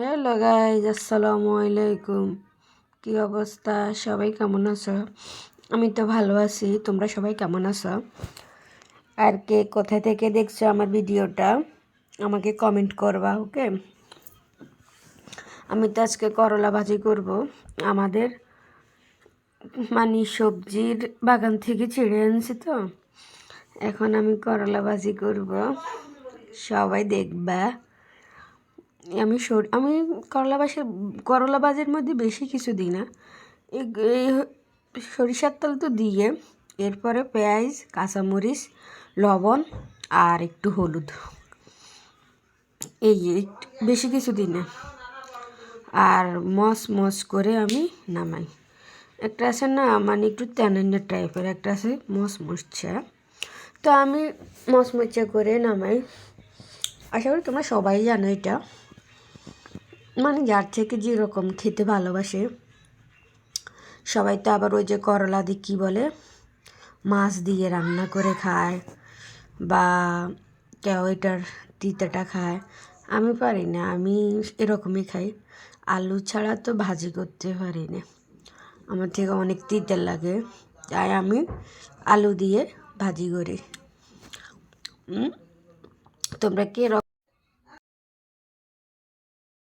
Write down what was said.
Hello guys আসসালামু আলাইকুম কী অবস্থা? সবাই কেমন আছো? আমি তো ভালো আছি। তোমরা সবাই কেমন আছো? আর কে কোথা থেকে দেখছ আমার ভিডিওটা? আমাকে কমেন্ট করবা, ওকে? আমি তো আজকে করলা ভাজি করব। আমাদের মানে সবজির বাগান থেকে ছিঁড়ে আনছি তো। এখন আমি করলা ভাজি করব। সবাই দেখবা। আমি সর, আমি করলা বাসের, করলা বাজের মধ্যে বেশি কিছু দিই না। এই সরিষার তেল তো দিয়ে, এরপরে পেঁয়াজ, কাঁচামরিচ, লবণ আর একটু হলুদ। এই বেশি কিছু দিই না। আর মস মস করে আমি নামাই। একটা আছে না মানে একটু তেনান্না টাইপের একটা আছে, মস মসছা তো আমি মচমচা করে নামাই। আশা করি তোমরা সবাই জানো এটা। মানে যার থেকে যেরকম খেতে ভালোবাসে। সবাই তো আবার ওই যে করলা দিয়ে কী বলে? মাছ দিয়ে রান্না করে খায় বা কেউ এটার তিতাটা খায়। আমি পারি না, আমি এরকমই খাই। আলু ছাড়া তো ভাজি করতে পারি না। আমার থেকে অনেক তিতে লাগে, তাই আমি আলু দিয়ে ভাজি করি। তোমরা কে